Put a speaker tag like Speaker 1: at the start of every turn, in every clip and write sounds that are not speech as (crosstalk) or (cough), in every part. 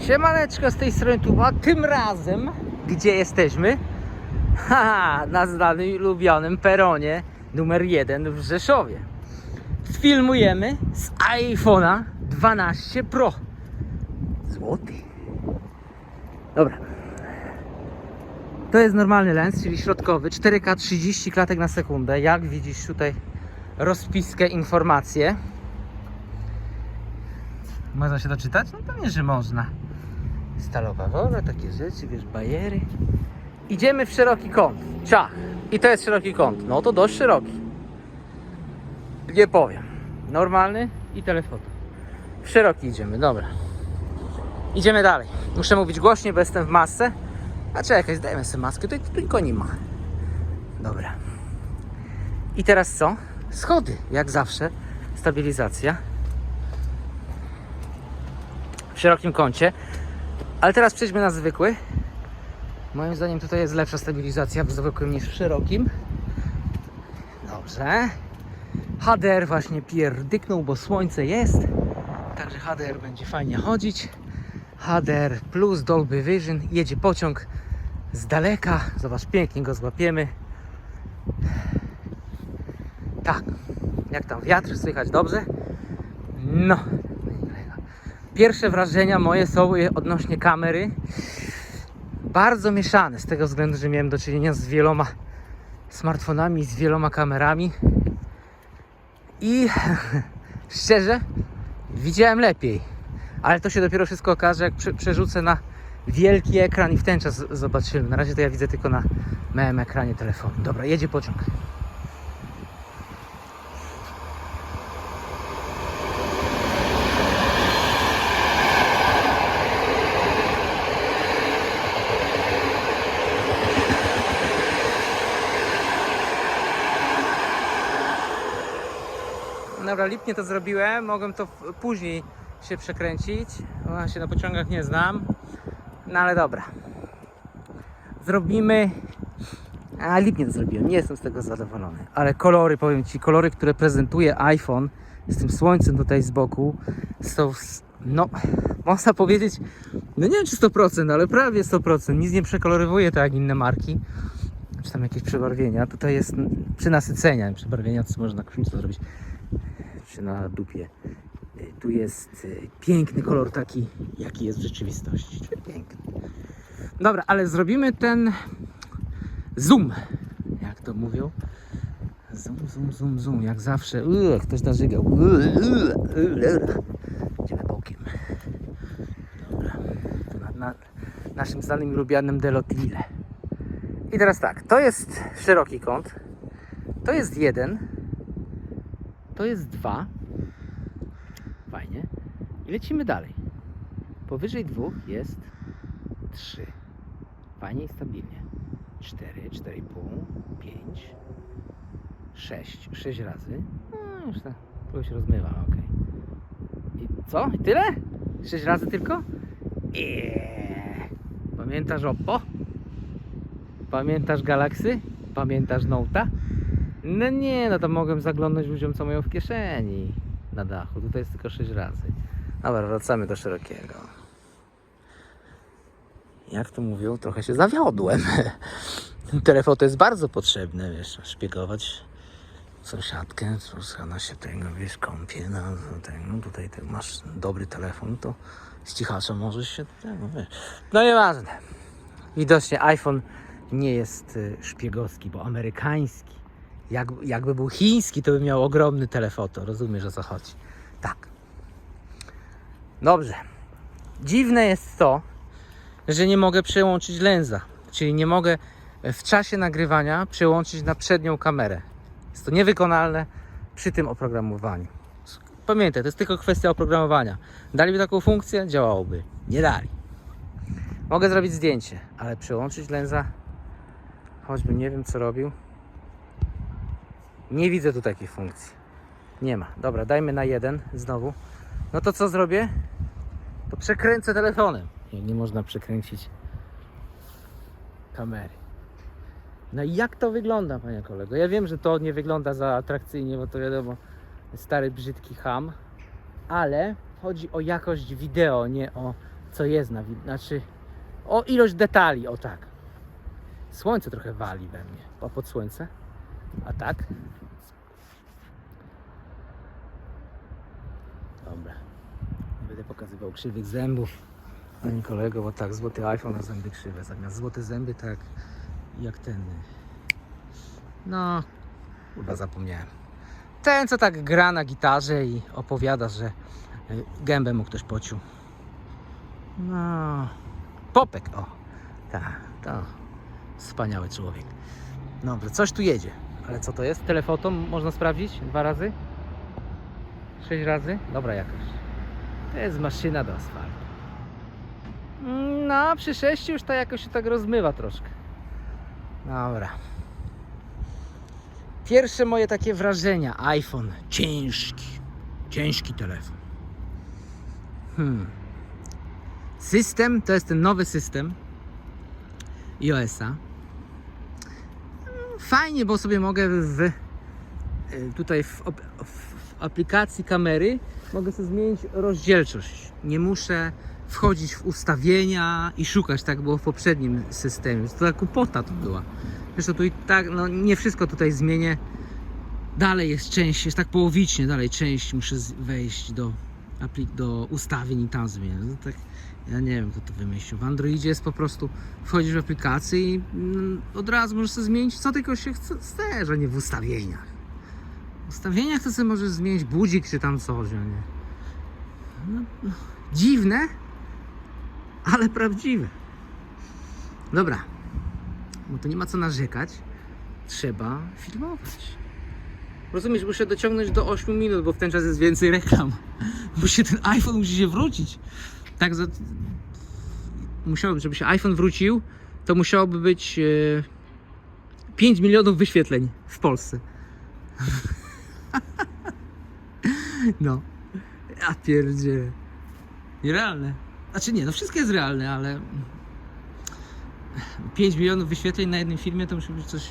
Speaker 1: Siemaneczko z tej strony Tuba. Tym razem, gdzie jesteśmy? (laughs) Haha, na znanym i ulubionym peronie numer 1 w Rzeszowie. Filmujemy z iPhone'a 12 Pro. Złoty. Dobra. To jest normalny lens, czyli środkowy, 4K 30 klatek na sekundę. Jak widzisz tutaj rozpiskę, informacje. Można się doczytać? No pewnie, że można. Stalowa woda, takie rzeczy, wiesz, bajery. Idziemy w szeroki kąt. Ciach. I to jest szeroki kąt. No to dość szeroki. Nie powiem. Normalny i telefoto. W szeroki idziemy, dobra. Idziemy dalej. Muszę mówić głośniej, bo jestem w masce. A czekaj, zdajemy sobie maskę. Tu, tu nikogo nie ma. Dobra. I teraz co? Schody, jak zawsze. Stabilizacja. W szerokim kącie. Ale teraz przejdźmy na zwykły. Moim zdaniem tutaj jest lepsza stabilizacja w zwykłym niż w szerokim. Dobrze. HDR właśnie pierdyknął, bo słońce jest. Także HDR będzie fajnie chodzić. HDR plus Dolby Vision. Jedzie pociąg z daleka. Zobacz, pięknie go złapiemy. Tak. Jak tam wiatr? Słychać dobrze? No. Pierwsze wrażenia moje są odnośnie kamery bardzo mieszane z tego względu, że miałem do czynienia z wieloma smartfonami, z wieloma kamerami i (laughs) szczerze widziałem lepiej, ale to się dopiero wszystko okaże jak prze, przerzucę na wielki ekran i w ten czas zobaczymy. Na razie to ja widzę tylko na małym ekranie telefonu. Dobra, jedzie pociąg. Dobra, lipnie to zrobiłem, mogłem to później się przekręcić. Ja się na pociągach nie znam. No ale dobra. Zrobimy. A lipnie to zrobiłem, nie jestem z tego zadowolony. Ale kolory, powiem Ci, kolory, które prezentuje iPhone z tym słońcem tutaj z boku są, no, (laughs) można powiedzieć, no nie wiem czy 100%, ale prawie 100%. Nic nie przekolorowuje tak jak inne marki. Czy tam jakieś przebarwienia. Tutaj jest n- przenasycenia przebarwienia, co można na końcu zrobić czy na dupie. Y, Tu jest y, piękny kolor taki, jaki jest w rzeczywistości. Piękny. Dobra, ale zrobimy ten zoom, jak to mówią. Zoom, zoom, zoom, zoom, jak zawsze. Uuu, ktoś narzygał. Uuu. Idziemy bokiem. Dobra, na, na naszym znanym i lubianym Delotile. I teraz tak, to jest szeroki kąt. To jest jeden. To jest dwa. Fajnie. I lecimy dalej. Powyżej dwóch jest trzy. Fajnie i stabilnie. Cztery, cztery i pół, pięć, sześć. Sześć razy. No, już tak, trochę się rozmywa, okej. I co? I tyle? Sześć razy tylko? Eee. Pamiętasz Oppo? Pamiętasz Galaxy? Pamiętasz Note'a? No nie, no to mogłem zaglądać ludziom, co mają w kieszeni na dachu. Tutaj jest tylko 6 razy. Dobra, wracamy do szerokiego. Jak to mówią, trochę się zawiodłem. (laughs) Telefon to jest bardzo potrzebne, wiesz, szpiegować sąsiadkę, ona się tego, wiesz, kąpie, no, no, tak, no tutaj ty masz dobry telefon, to z cichacza możesz się, tego, wiesz. No nieważne. Widocznie iPhone nie jest y, szpiegowski, bo amerykański. Jak, jakby był chiński, to by miał ogromny telefoto. Rozumiesz o co chodzi? Tak. Dobrze. Dziwne jest to, że nie mogę przełączyć lenza. Czyli nie mogę w czasie nagrywania przełączyć na przednią kamerę. Jest to niewykonalne przy tym oprogramowaniu. Pamiętaj, to jest tylko kwestia oprogramowania. Daliby taką funkcję, działałoby. Nie dali. Mogę zrobić zdjęcie, ale przełączyć lenza, choćbym nie wiem co robił. Nie widzę tu takiej funkcji. Nie ma. Dobra, dajmy na jeden znowu. No to co zrobię? To przekręcę telefonem. Nie, nie można przekręcić kamery. No i jak to wygląda, panie kolego? Ja wiem, że to nie wygląda za atrakcyjnie, bo to wiadomo, stary, brzydki ham, ale chodzi o jakość wideo, nie o co jest na wi- znaczy o ilość detali, o tak. Słońce trochę wali we mnie, a pod słońce. A tak? Dobra. Nie będę pokazywał krzywych zębów ani kolego, bo tak, złoty iPhone, a zęby krzywe. Zamiast złote zęby, tak jak ten. No, chyba zapomniałem. Ten, co tak gra na gitarze i opowiada, że y, gębę mu ktoś pociął. No, Popek, o. Tak, to wspaniały człowiek. Dobrze, coś tu jedzie. Ale co to jest? Telefoto można sprawdzić? Dwa razy? Sześć razy? Dobra jakoś. To jest maszyna do asfaltu. No, przy sześciu już to jakoś się tak rozmywa troszkę. Dobra. Pierwsze moje takie wrażenia. iPhone. Ciężki. Ciężki telefon. Hmm. System to jest ten nowy system iOS-a. Fajnie, bo sobie mogę w, y, tutaj w, w aplikacji kamery mogę sobie zmienić rozdzielczość. Nie muszę wchodzić w ustawienia i szukać, tak było w poprzednim systemie. To ta kupota to była. Zresztą tu i tak, no nie wszystko tutaj zmienię. Dalej jest część, jest tak połowicznie, dalej część muszę wejść do, aplik- do ustawień i tam zmieniać. No tak, ja nie wiem, kto to wymyślił. W Androidzie jest po prostu, wchodzisz w aplikację i mm, od razu możesz sobie zmienić, co tylko się chce, chcesz, a nie w ustawieniach. W ustawieniach to sobie możesz zmienić budzik czy tam coś, a nie. No, no, dziwne, ale prawdziwe. Dobra, bo to nie ma co narzekać. Trzeba filmować. Rozumiesz, muszę dociągnąć do 8 minut, bo w ten czas jest więcej reklam. (laughs) Musi ten iPhone musi się wrócić. Tak za... Musiałbym, żeby się iPhone wrócił, to musiałoby być e, 5 milionów wyświetleń w Polsce. (laughs) No. Ja pierdzie. Nierealne. Znaczy nie, no wszystko jest realne, ale 5 milionów wyświetleń na jednym filmie to musi być coś,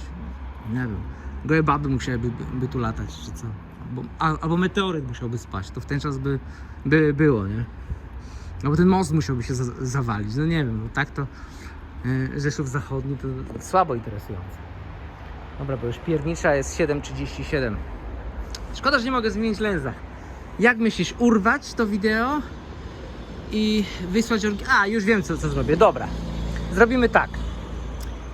Speaker 1: nie wiem, gołe baby musiałyby by, tu latać, czy co. Albo, a, albo meteoryt musiałby spaść, to w ten czas by, by było, nie? Albo ten most musiałby się za, zawalić, no nie wiem, no tak to yy, Rzeszów Zachodni to słabo interesujące. Dobra, bo już piernicza jest 7.37. Szkoda, że nie mogę zmienić lenza. Jak myślisz, urwać to wideo i wysłać... A, już wiem co, co zrobię, dobra. Zrobimy tak.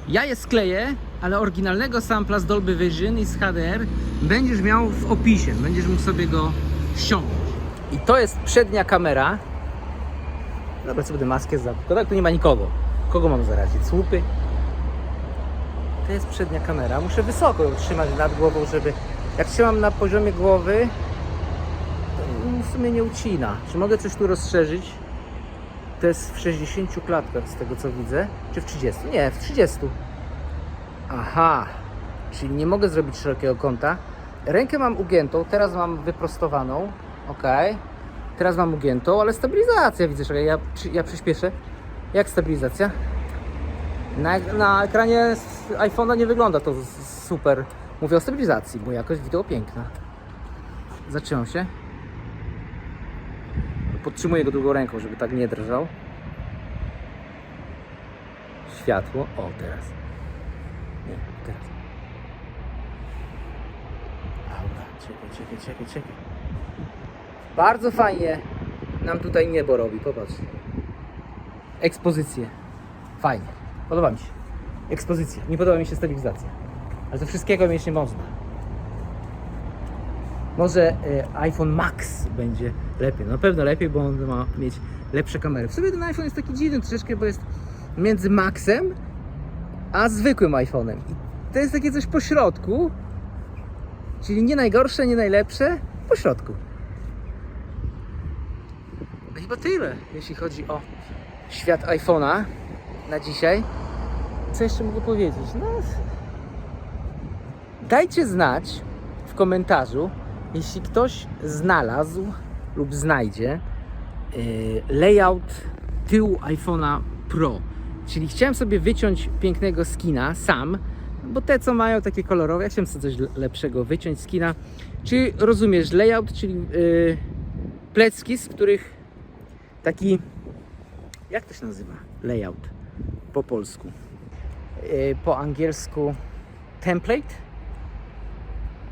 Speaker 1: Ja je skleję, ale oryginalnego sampla z Dolby Vision i z HDR będziesz miał w opisie. Będziesz mógł sobie go ściągnąć. I to jest przednia kamera. Dobra, co będę maskę za. To tak tu nie ma nikogo. Kogo mam zarazić? Słupy? To jest przednia kamera. Muszę wysoko ją trzymać nad głową, żeby. Jak trzymam na poziomie głowy, to w sumie nie ucina. Czy mogę coś tu rozszerzyć? To jest w 60 klatkach z tego co widzę. Czy w 30? Nie, w 30. Aha, czyli nie mogę zrobić szerokiego kąta. Rękę mam ugiętą, teraz mam wyprostowaną. Ok. Teraz mam ugiętą, ale stabilizacja widzę, czekaj, ja, ja przyspieszę. Jak stabilizacja? Na, na ekranie iPhone'a nie wygląda to super. Mówię o stabilizacji, bo jakość wideo piękna. Zatrzymam się. Podtrzymuję go drugą ręką, żeby tak nie drżał. Światło. O, teraz. Teraz. Dobra, czekaj, czekaj, czekaj, czekaj. Bardzo fajnie nam tutaj niebo robi, popatrz. Ekspozycję. Fajnie. Podoba mi się. Ekspozycja. Nie podoba mi się stabilizacja. Ale to wszystkiego mieć nie można. Może e, iPhone Max będzie lepiej. Na pewno lepiej, bo on ma mieć lepsze kamery. W sobie ten iPhone jest taki dziwny troszeczkę, bo jest między Maxem a zwykłym iPhone'em. To jest takie coś po środku. Czyli nie najgorsze, nie najlepsze, po środku. No chyba tyle, jeśli chodzi o świat iPhone'a na dzisiaj. Co jeszcze mogę powiedzieć? No, dajcie znać w komentarzu, jeśli ktoś znalazł lub znajdzie yy, layout tyłu iPhone'a Pro. Czyli chciałem sobie wyciąć pięknego skina sam, bo te co mają takie kolorowe, ja chciałem sobie coś le- lepszego wyciąć skina. Czy rozumiesz layout, czyli yy, plecki, z których taki Jak to się nazywa? Layout. Po polsku. Yy, po angielsku template?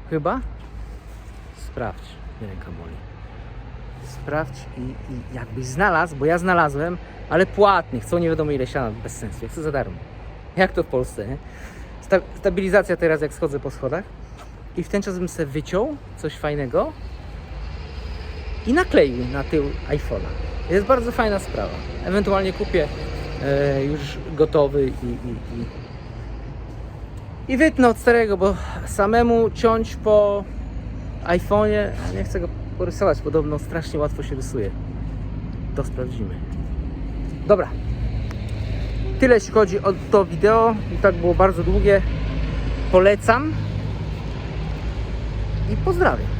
Speaker 1: Chyba? Sprawdź. Ręka boli. Sprawdź i, i jakbyś znalazł, bo ja znalazłem, ale płatnych, co nie wiadomo ile siana, bez sensu. Ja chcę za darmo. Jak to w Polsce, nie? Sta- stabilizacja teraz, jak schodzę po schodach. I w ten czas bym sobie wyciął coś fajnego i nakleił na tył iPhone'a. Jest bardzo fajna sprawa. Ewentualnie kupię e, już gotowy i, i, i, i wytnę od starego, bo samemu ciąć po iPhone'ie, nie chcę go porysować, podobno strasznie łatwo się rysuje. To sprawdzimy. Dobra. Tyle jeśli chodzi o to wideo. I tak było bardzo długie. Polecam. I pozdrawiam.